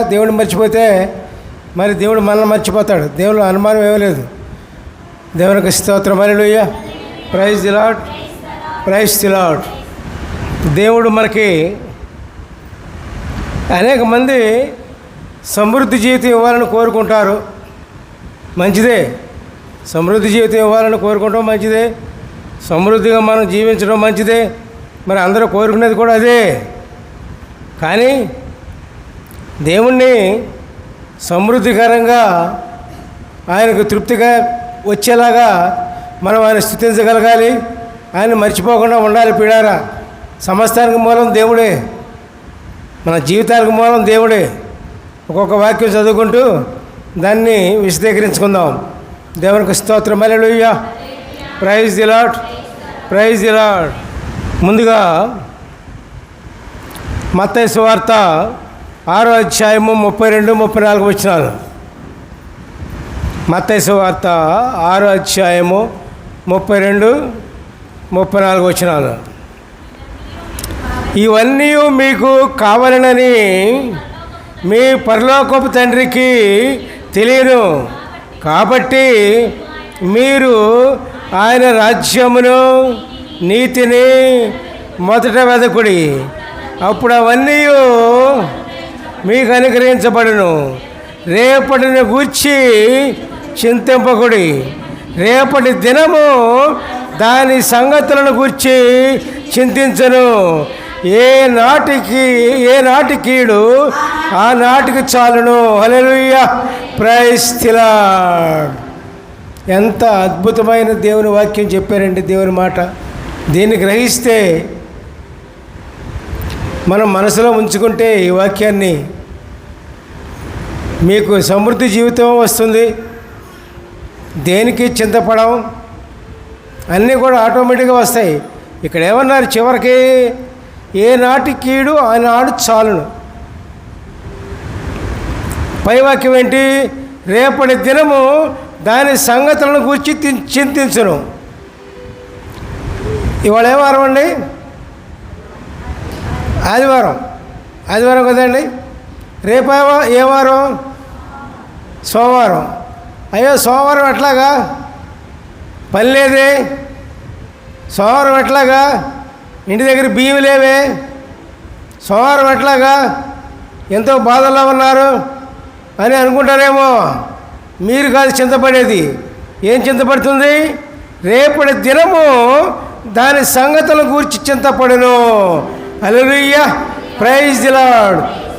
దేవుడు మర్చిపోతే మరి దేవుడు మనల్ని మర్చిపోతాడు. దేవుడు అనుమానం ఏమీ దేవునికి స్తోత్రం. అలెలుయ్య ప్రైజ్ ది ప్రైజ్ ది దేవుడు మనకి అనేక మంది సమృద్ధి జీవితం ఇవ్వాలని కోరుకుంటారు. మంచిదే. సమృద్ధి జీవితం ఇవ్వాలని కోరుకుంటాం మంచిదే. సమృద్ధిగా మనం జీవించడం మంచిదే. మరి అందరూ కోరుకునేది కూడా అదే. కానీ దేవుణ్ణి సమృద్ధికరంగా ఆయనకు తృప్తిగా వచ్చేలాగా మనం ఆయన స్థుతించగలగాలి. ఆయన మర్చిపోకుండా ఉండాలి పీడారా. సమస్తానికి మూలం దేవుడే. మన జీవితానికి మూలం దేవుడే. ఒక్కొక్క వాక్యం చదువుకుంటూ దాన్ని విశదీకరించుకుందాం. దేవునికి స్తోత్రం. అలెలుయ్య praise the lord praise the lord ముందుగా మత్తయి సువార్త ఆరో అధ్యాయము ముప్పై రెండు ముప్పై నాలుగు వచ్చినాలు మత్తయి వార్త ఆరో అధ్యాయము ముప్పై రెండు ముప్పై నాలుగు వచ్చినాలు ఇవన్నీ మీకు కావాలనని మీ పరలోకపు తండ్రికి తెలియను. కాబట్టి మీరు ఆయన రాజ్యమును నీతిని మొదట వెదకుడి. అప్పుడు అవన్నీ మీకు అనుగ్రహించబడును. రేపటిని గూర్చి చింతింపకుడి. రేపటి దినము దాని సంగతులను గూర్చి చింతించను. ఏ నాటికి ఏ నాటి కీడు ఆ నాటికి చాలును. హల్లెలూయా. ప్రైస్తిలా ఎంత అద్భుతమైన దేవుని వాక్యం చెప్పారండి దేవుని మాట. దీన్ని గ్రహిస్తే మనం మనసులో ఉంచుకుంటే ఈ వాక్యాన్ని మీకు సమృద్ధి జీవితం వస్తుంది. దేనికి చింతపడం? అన్నీ కూడా ఆటోమేటిక్గా వస్తాయి. ఇక్కడ ఏమన్నారు? చివరికి ఏ నాటి కీడు ఆనాడు చాలును. పైవాక్యం ఏంటి? రేపటి దినము దాని సంగతులను గురించి చింతించను. ఇవాళ ఏ వారం అండి? ఆదివారం. ఆదివారం కదండి? రేపు ఏ వారం? సోమవారం. అయ్యో సోమవారం ఎట్లాగా? పని లేదే. సోమవారం ఎట్లాగా? ఇంటి దగ్గర బియ్యం లేవే. సోమవారం ఎట్లాగా? ఎంతో బాధల్లో ఉన్నారు అని అనుకుంటారేమో. మీరు కాదు చింతపడేది. ఏం చింతపడుతుంది? రేపటి దినము దాని సంగతుల గురించి చింతపడను. Alleluia praise దిలాడు